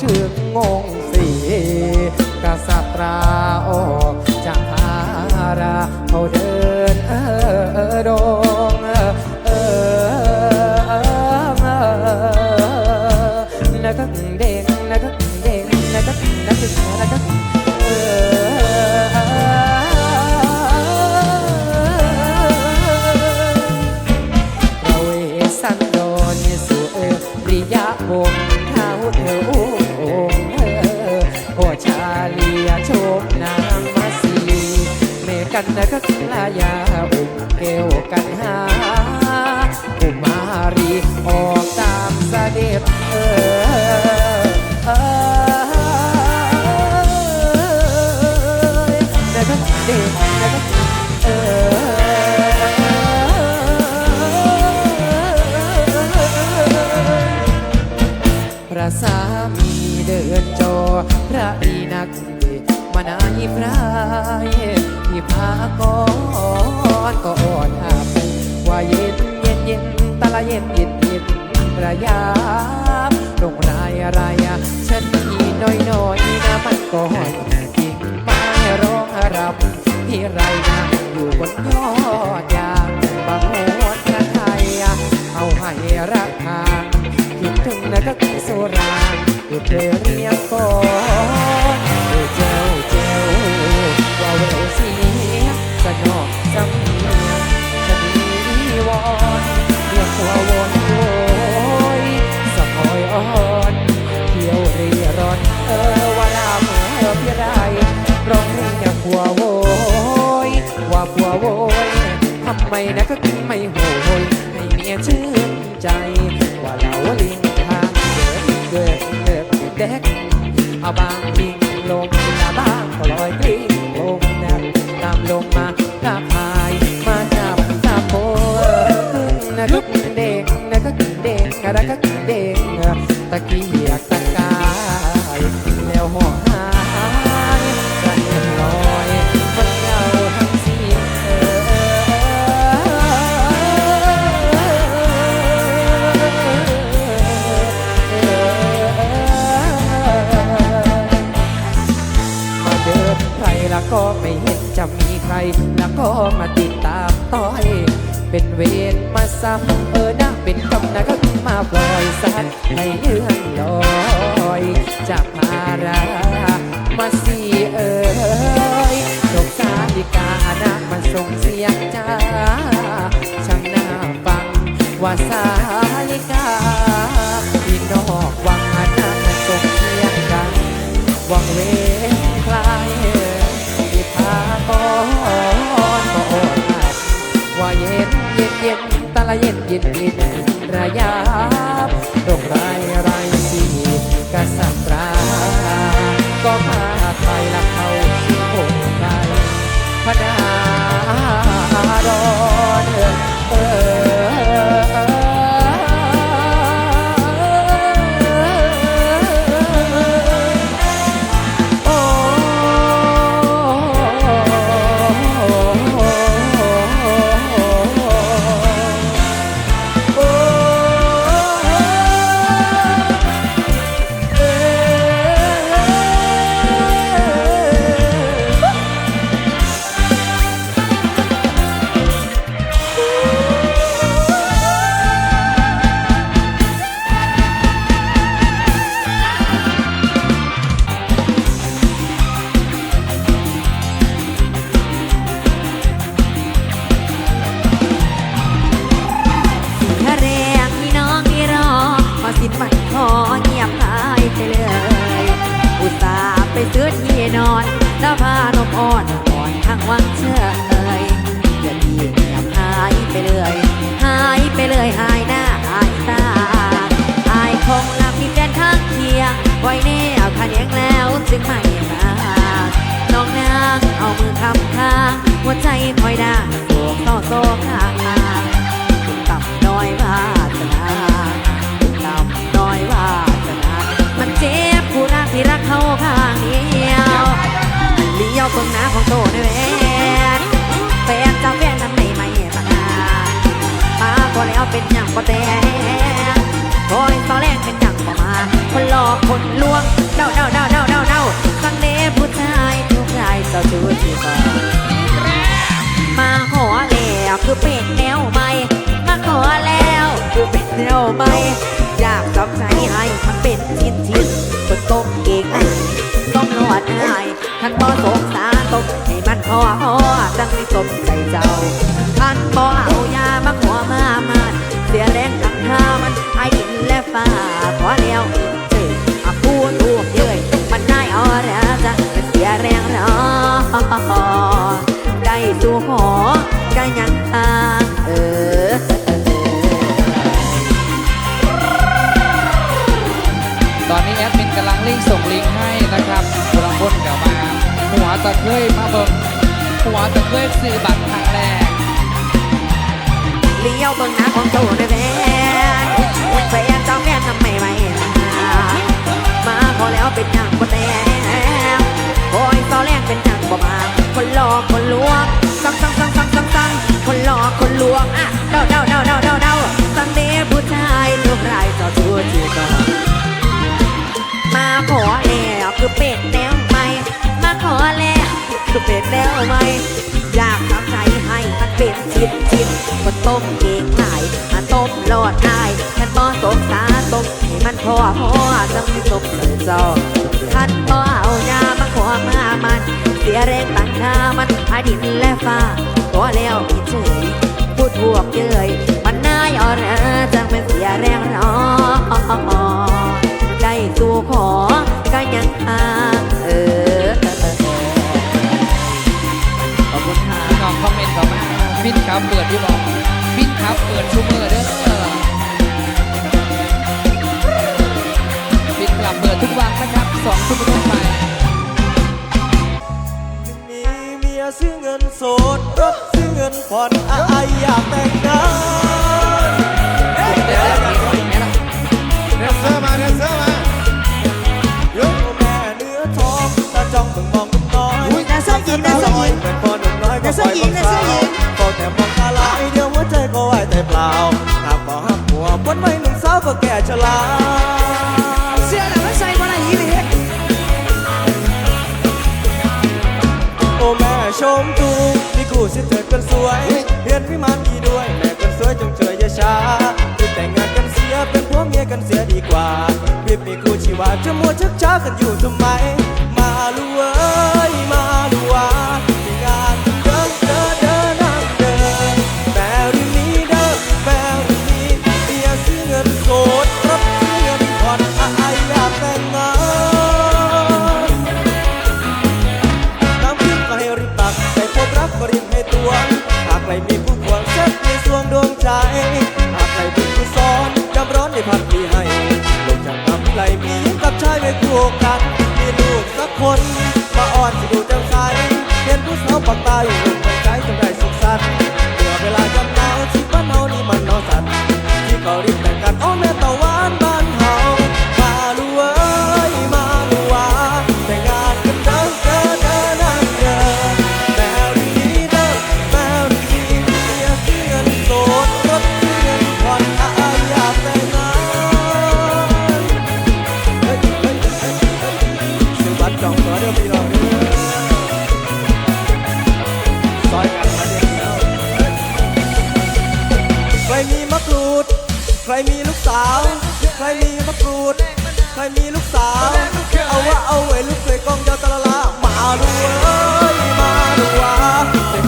ชื่องงสีกษัตราอ รี ออกตามเสด็จเออเออเด็กเด็กเออพระสามีเดินจอ พระดีนักดีมานายพรายที่พากอนก็อ่อนหับว่าเย็นเย็นเย็น ตะละเย็นติดติดระยาลงรายอะไรฉันมีน้อยน้อยนะมันก่อนกิ่ไม้ร้องรับที่ไรนะอยู่บนยอด โวยทำไมนะก็กินไม่โหยให้เมียชื่นใจ ว่าเราลิงทางเดินเดินเด็กเอาบางทิ้งลงนะบ้างก็ลอยกลิ้ ก็ไม่เห็นจะมีใคร แล้วก็มาติดตามต้อย เป็นเวรมาซ้ำเออนะเป็นกรรมนะก็มาปล่อยสัตว์ให้เลื่องลอยจากภารามาสีเอ๋ยดอกสาลิกานะมันส่งเสียงจ้าช่างน่าฟังว่าสาลิกาที่นอกวังนะมันส่งเสียงกันวังเว ละเย็นเย็นระยา sướt มาขอแล้วคือเป็นแนวใหม่ มาขอแล้วคือเป็นแนวใหม่ อยากจับใจให้มันเป็นชิ้นชิ้นบนโต๊ะเองอะต้องนวดให้ท่านบ่สงสารตกให้มันพอพอจังที่สมใจเจ้าท่านบ่เอายามาหัวมามันเสียแรงตั้งท่ามันให้กินและฟ้าขอแล้ว หัวตะเคยมาเบิ่งหัวตะเคยซื้อบัตรครั้งแรกเลี้ยวเบิ่งหน้าของเจ้าในแฟนแฟนเจ้าแฟนทำไมไม่มามาพอแล้วเป็นหยังบ่แต่คอยซอแรงเป็นหยังบ่มาคนหลอกคน เป็ดแนวใหมอยากทำใจให้มันเป็นชิ้นชิ้นคนต้มเองหลายมาต้มโลดอายท่นบ่สงสารต้มให้มันพอพอจังไม่สมเสยเจ้าท่านบ่เอายามาขอมามัน เสียแรงตั้งหน้ามันหาดินและฟ้าขอแล้วพี่เฉยพูดพวกเย้ยมันน่ายอ่อนจังเป็น ลับเปิดทุกวันนะครับสองทุ่มเป็นต้นไปมีเมียซื้อเงินสดรถซื้อเงินผ่อนอายอยากแต่งงานเดี๋ยวเดี๋ยวเดี๋ยวเดี๋ยวเดนเซอร์มาเดนเซอร์มายกแม่เนื้อทองตาจ้องมึงมองนุ่มน้อยแดนเซอร์หญิงแดนเซอร์หญิงเป็นพอหนุ่มน้อยก็คอยบังคับพอแต่มองตาลายเดียวหัวใจก็ไหวแต่เปล่า มตูมีกูสิเถิดกันสวยเรียนวิมานดีด้วยแม่คนสวยจงเจออย่าช้ารีบแต่งงานกันเสียเป็นผัวเมียกันเสียดีกว่ารีบมีคู่ชีวาจะมัวชักช้ากันอยู่ทำไม มาลุ้ยมาลุ้ย กันมีลูกสักคนมาอ่อนสิดูแจ่มใสเห็นผู้สาวปากตาอยู่ลงใจจงได้สุขสันต์เมื่อเวลาจำหนาวที่บ้านเฮานี่มันหนาวสั่นที่เขารี ซอยกันมาเด็กแล้วใครมีมะกรูด ใครมีลูกสาว ใครมีมะกรูด ใครมีลูกสาว เอาว่าเอาไว้ลูกเคยกองยาวตะละละมาดูเอ้